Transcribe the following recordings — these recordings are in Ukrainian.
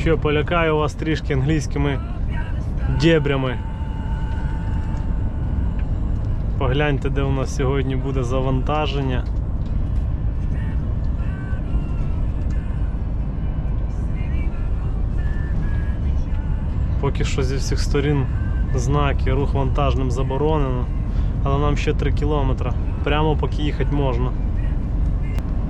Що, полякаю вас трішки англійськими дебрями. Погляньте, де у нас сьогодні буде завантаження. Поки що зі всіх сторін знаки, рух вантажним заборонено, але нам ще 3 кілометри. Прямо поки їхати можна.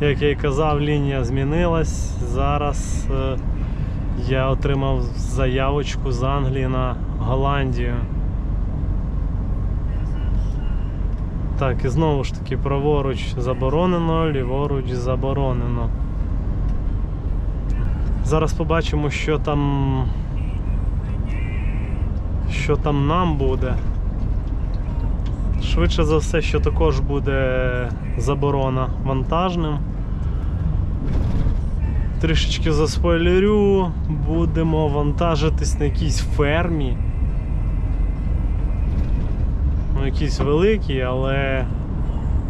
Як я і казав, лінія змінилась. Зараз е, я отримав заявочку з Англії на Голландію. Так, і знову ж таки, праворуч заборонено, ліворуч заборонено. Зараз побачимо, що там. Що там нам буде. Швидше за все, що також буде заборона вантажним. Трішечки заспойлерю, будемо вантажитись на якійсь фермі. Ну, якійсь великій, але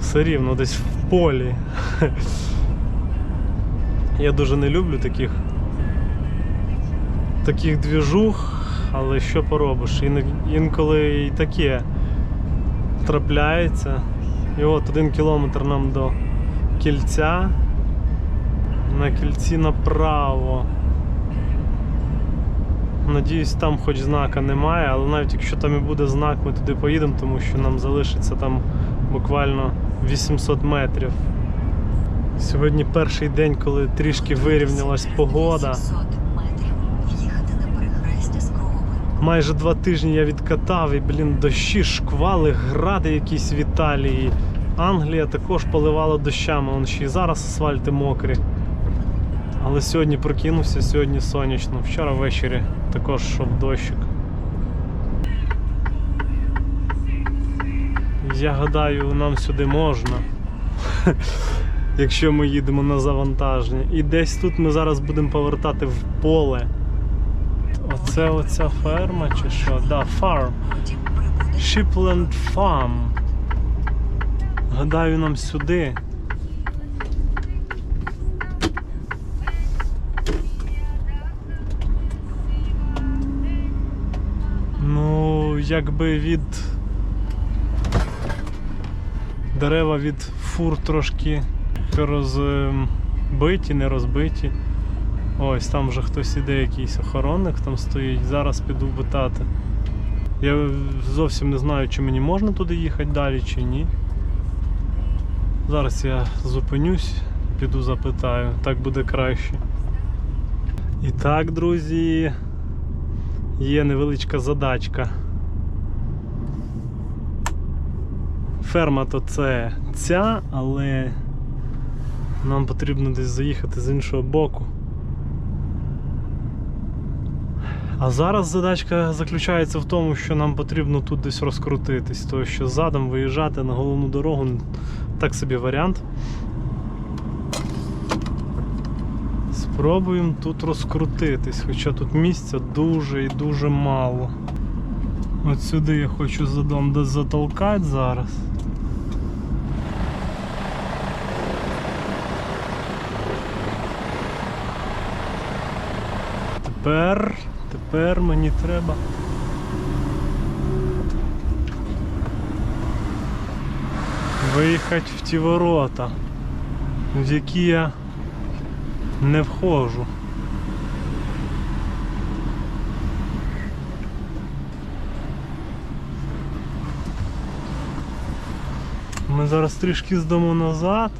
все рівно десь в полі. Я дуже не люблю таких таких двіжух, але що поробиш? Ін- Інколи і таке трапляється. І от один кілометр нам до кільця. На кільці направо. Надіюсь, там хоч знака немає, але навіть якщо там і буде знак, ми туди поїдемо, тому що нам залишиться там буквально 800 метрів. Сьогодні перший день, коли трішки вирівнялась погода. 800 метрів. Їхати на перехрестя з круговим. Майже два тижні я відкатав і, блін, дощі, шквали, гради якісь в Італії. Англія також поливала дощами, он ще й зараз асфальти мокрі. Але сьогодні прокинувся, сьогодні сонячно. Вчора ввечері також йшов дощик. Я гадаю, нам сюди можна. Якщо ми їдемо на завантаження. І десь тут ми зараз будемо повертати в поле. Оце оця ферма чи що? Да. Потім Shipland Farm. Гадаю, нам сюди. Ну, якби від дерева від фур трошки розбиті, не розбиті. Ось там вже хтось іде, якийсь охоронник там стоїть. Зараз піду питати. Я зовсім не знаю, чи мені можна туди їхати далі, чи ні. Зараз я зупинюсь, піду запитаю, так буде краще. І так, друзі, є невеличка задачка. Ферма то це ця, але нам потрібно десь заїхати з іншого боку. А зараз задачка заключається в тому, що нам потрібно тут десь розкрутитись, тому що задом виїжджати на головну дорогу так собі варіант. Спробуємо тут розкрутитись, хоча тут місця дуже і дуже мало. От сюди я хочу задом затолкати зараз. Тепер, тепер мені треба. Виїхати в ті ворота, в які я не входжу. Ми зараз трішки здамо назад,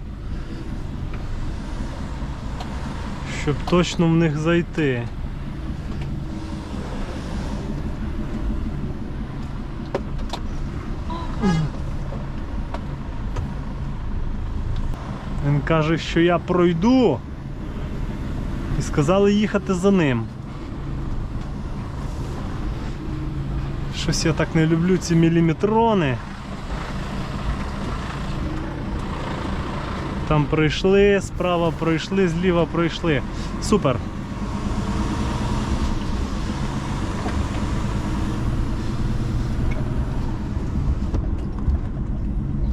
щоб точно в них зайти. Він каже, що я пройду. І сказали їхати за ним. Щось я так не люблю ці міліметрони. Там пройшли, справа пройшли, зліва пройшли. Супер.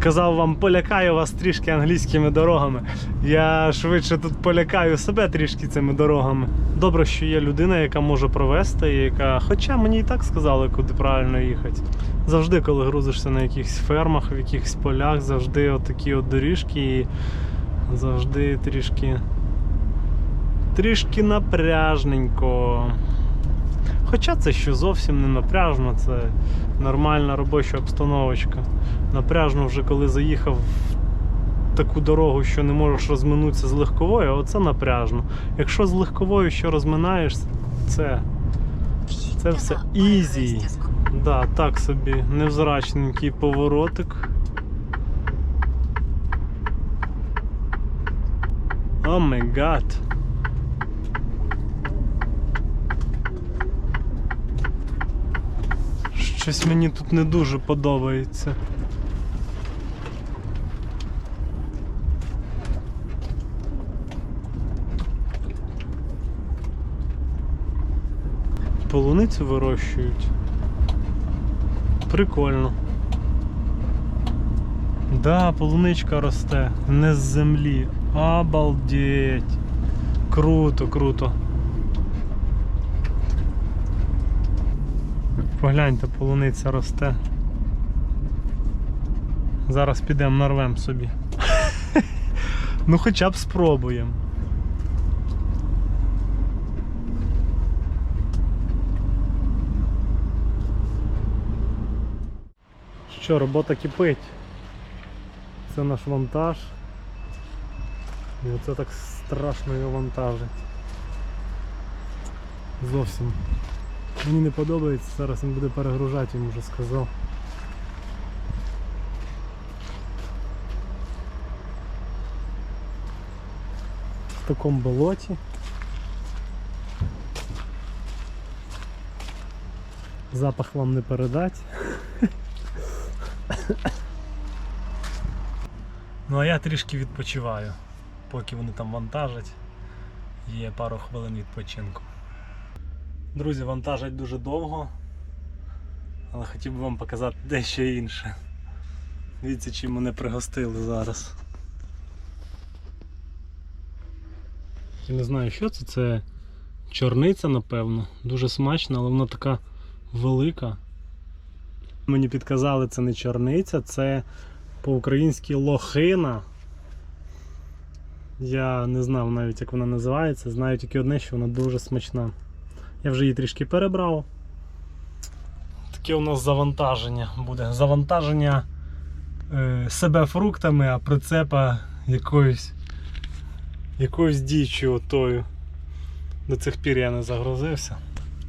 Казав вам, полякаю вас трішки англійськими дорогами. Я швидше тут полякаю себе трішки цими дорогами. Добре, що є людина, яка може провести, яка. Хоча мені і так сказали, куди правильно їхати. Завжди, коли грузишся на якихось фермах, в якихось полях, завжди отакі от доріжки і завжди трішки. Трішки напряжненько. Хоча це ще зовсім не напряжно, це нормальна робоча обстановочка. Напряжно вже коли заїхав в таку дорогу, що не можеш розминутися з легковою, оце напряжно. Якщо з легковою ще розминаєшся, це, це все ізі. Да, так собі, невзрачненький поворотик. О май гад. Щось мені тут не дуже подобається. Полуницю вирощують. Прикольно. Да, полуничка росте, не з землі. Обалдеть. Круто, круто. Погляньте, полуниця росте. Зараз підемо нарвем собі. ну хоча б спробуємо. Що, робота кипить. Це наш вантаж. І оце так страшно його вантажить. Зовсім. Мені не подобається, зараз він буде перегружати, йому вже сказав. В такому болоті. Запах вам не передать. Ну а я трішки відпочиваю, поки вони там вантажать. Є пару хвилин відпочинку. Друзі, вантажать дуже довго, але хотів би вам показати дещо інше. Дивіться, чим мене пригостили зараз. Я не знаю, що це, це чорниця, напевно. Дуже смачна, але вона така велика. Мені підказали, це не чорниця, це по-українськи лохина. Я не знав навіть, як вона називається. Знаю тільки одне, що вона дуже смачна. Я вже її трішки перебрав. Таке у нас завантаження буде. Завантаження е, себе фруктами, а прицепа якоюсь якоюсь діччю отою. До цих пір я не загрузився.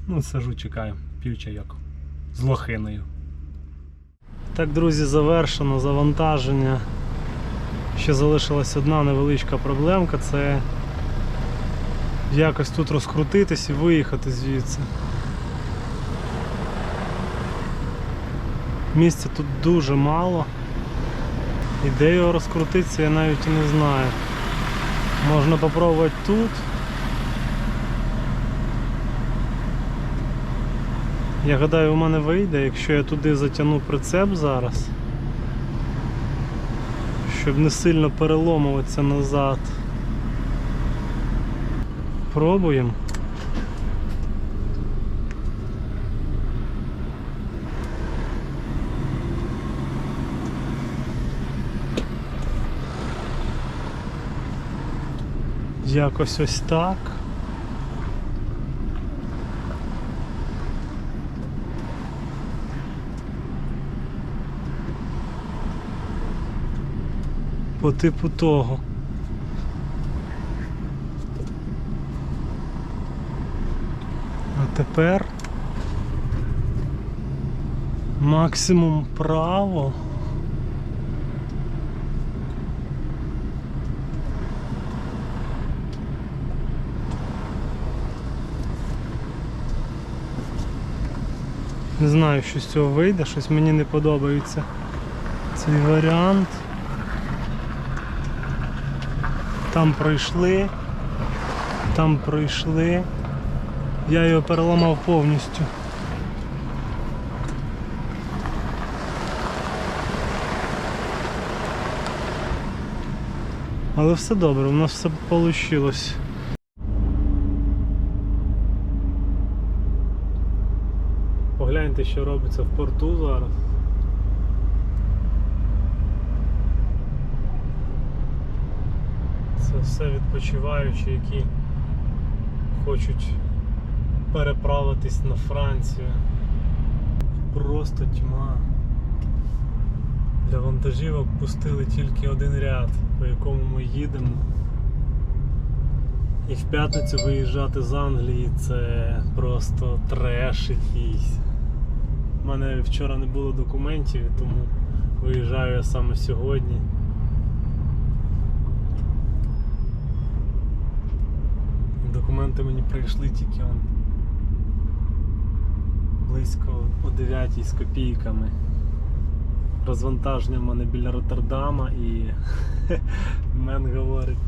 Ну, сижу, чекаю, п'ю чайок з лохиною. Так, друзі, завершено завантаження. Ще залишилась одна невеличка проблемка це якось тут розкрутитись і виїхати звідси. Місця тут дуже мало. І де його розкрутитися, я навіть і не знаю. Можна попробувати тут. Я гадаю, у мене вийде, якщо я туди затягну прицеп зараз, щоб не сильно переломуватися назад. Пробуємо. Якось ось так. По типу того. Тепер максимум право. Не знаю, що з цього вийде, щось мені не подобається цей варіант. Там пройшли, там пройшли. Я його переламав повністю. Але все добре, у нас все вийшло. Погляньте, що робиться в порту зараз. Це все відпочиваючі, які хочуть переправитись на Францію. Просто тьма. Для вантажівок пустили тільки один ряд, по якому ми їдемо. І в п'ятницю виїжджати з Англії це просто треш якийсь. У мене вчора не було документів, тому виїжджаю я саме сьогодні. Документи мені прийшли тільки он близько о 9 з копійками. Розвантаження в мене біля Роттердама і мен говорить,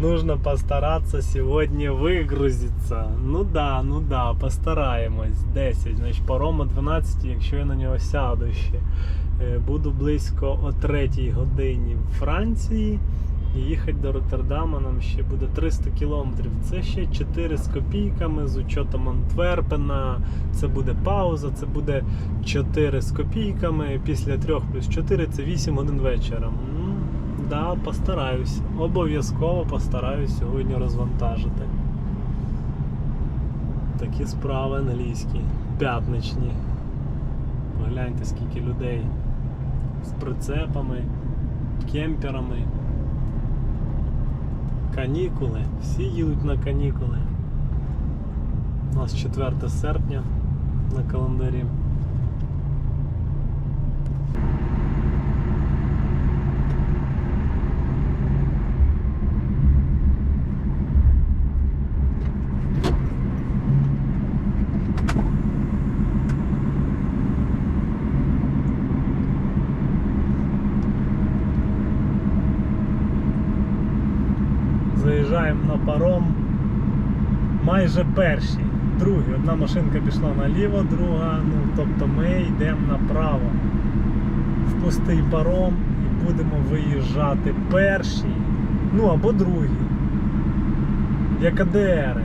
нужно постараться сегодня выгрузиться. Ну да, ну да, постараємось. 10, значить паром о 12, якщо я на нього сяду ще. Е, Буду близько о 3 годині в Франції. І їхати до Роттердама нам ще буде 300 кілометрів. Це ще 4 з копійками з учетом Антверпена. Це буде пауза, це буде 4 з копійками. Після 3 плюс 4 це 8 годин вечора. М, Да, постараюсь. Обов'язково постараюсь сьогодні розвантажити. Такі справи англійські, п'ятничні. Погляньте, скільки людей з прицепами, кемперами. Канікули. Всі їдуть на канікули. У нас 4 серпня на календарі. Заїжджаємо на паром майже перші. Другі. Одна машинка пішла наліво, друга, ну тобто ми йдемо направо в пустий паром і будемо виїжджати перші, ну або другі. Як АДРи.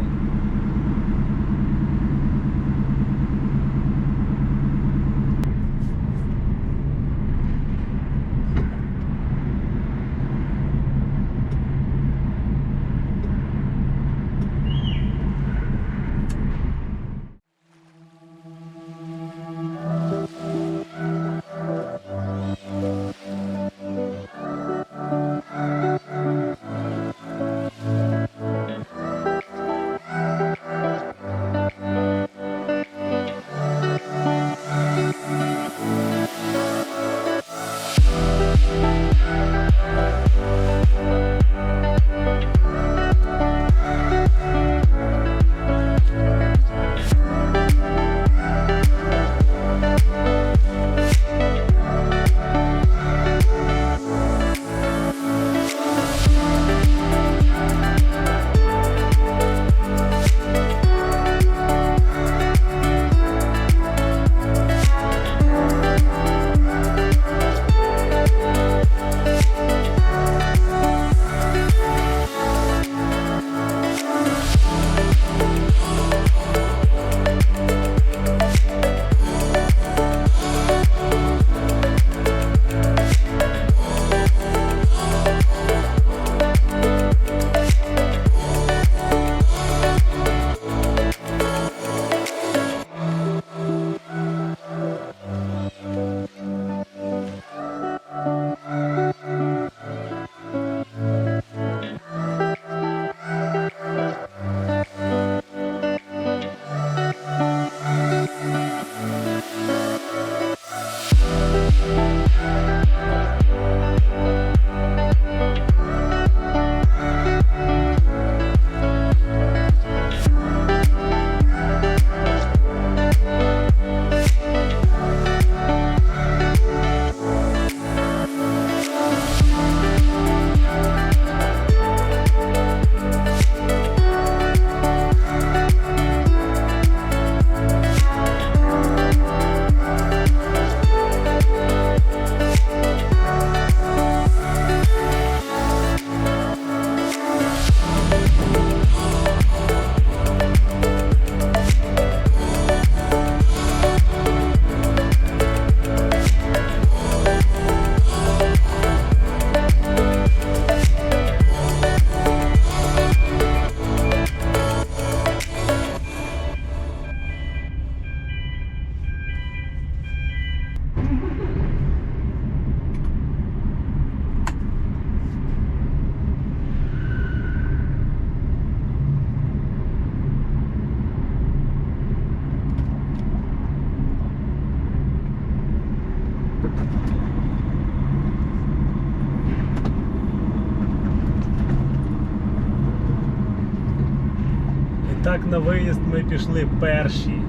Так на виїзд ми пішли перші.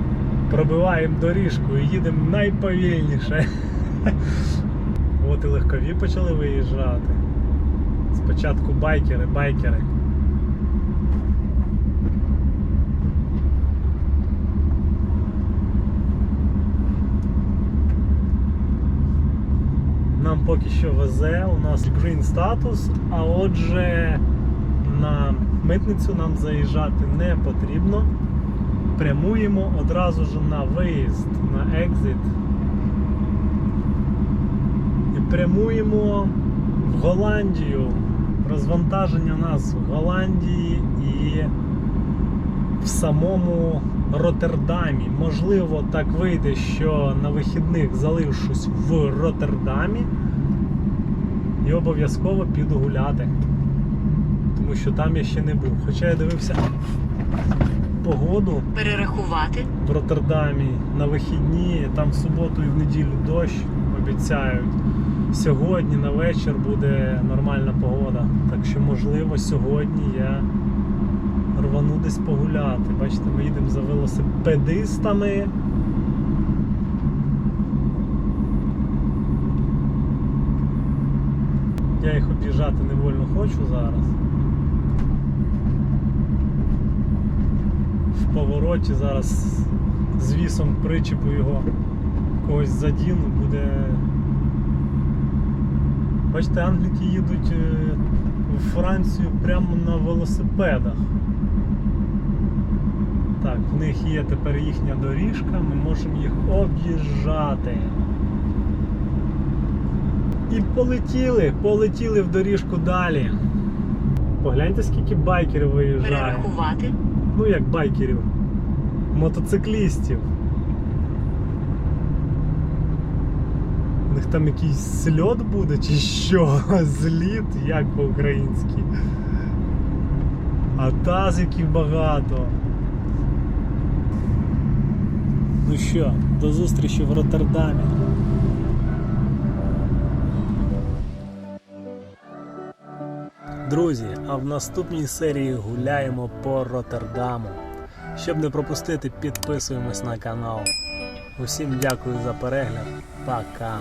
Пробиваємо доріжку і їдемо найповільніше. От і легкові почали виїжджати. Спочатку байкери, байкери. Нам поки що везе, у нас green статус, а отже на митницю нам заїжджати не потрібно. Прямуємо одразу ж на виїзд, на екзит. І прямуємо в Голландію. Розвантаження нас в Голландії і в самому Роттердамі. Можливо, так вийде, що на вихідних залишусь в Роттердамі і обов'язково піду гуляти. Тому що там я ще не був. Хоча я дивився погоду Перерахувати. в Роттердамі на вихідні, там в суботу і в неділю дощ обіцяють. Сьогодні на вечір буде нормальна погода. Так що, можливо, сьогодні я рвану десь погуляти. Бачите, ми їдемо за велосипедистами. Я їх об'їжджати невольно хочу зараз. В повороті зараз з вісом причепу його когось задіну, буде. Бачите, англіки їдуть е, в Францію прямо на велосипедах. Так, в них є тепер їхня доріжка, ми можемо їх об'їжджати. І полетіли, полетіли в доріжку далі. Погляньте, скільки байкерів виїжджає. Перерахувати. Ну як байкерів, мотоциклістів. У них там якийсь сльот буде чи що? Зліт, як по-українськи. А тазиків багато. Ну що, до зустрічі в Роттердамі. Друзі, а в наступній серії гуляємо по Роттердаму. Щоб не пропустити, підписуємось на канал. Усім дякую за перегляд. Пока.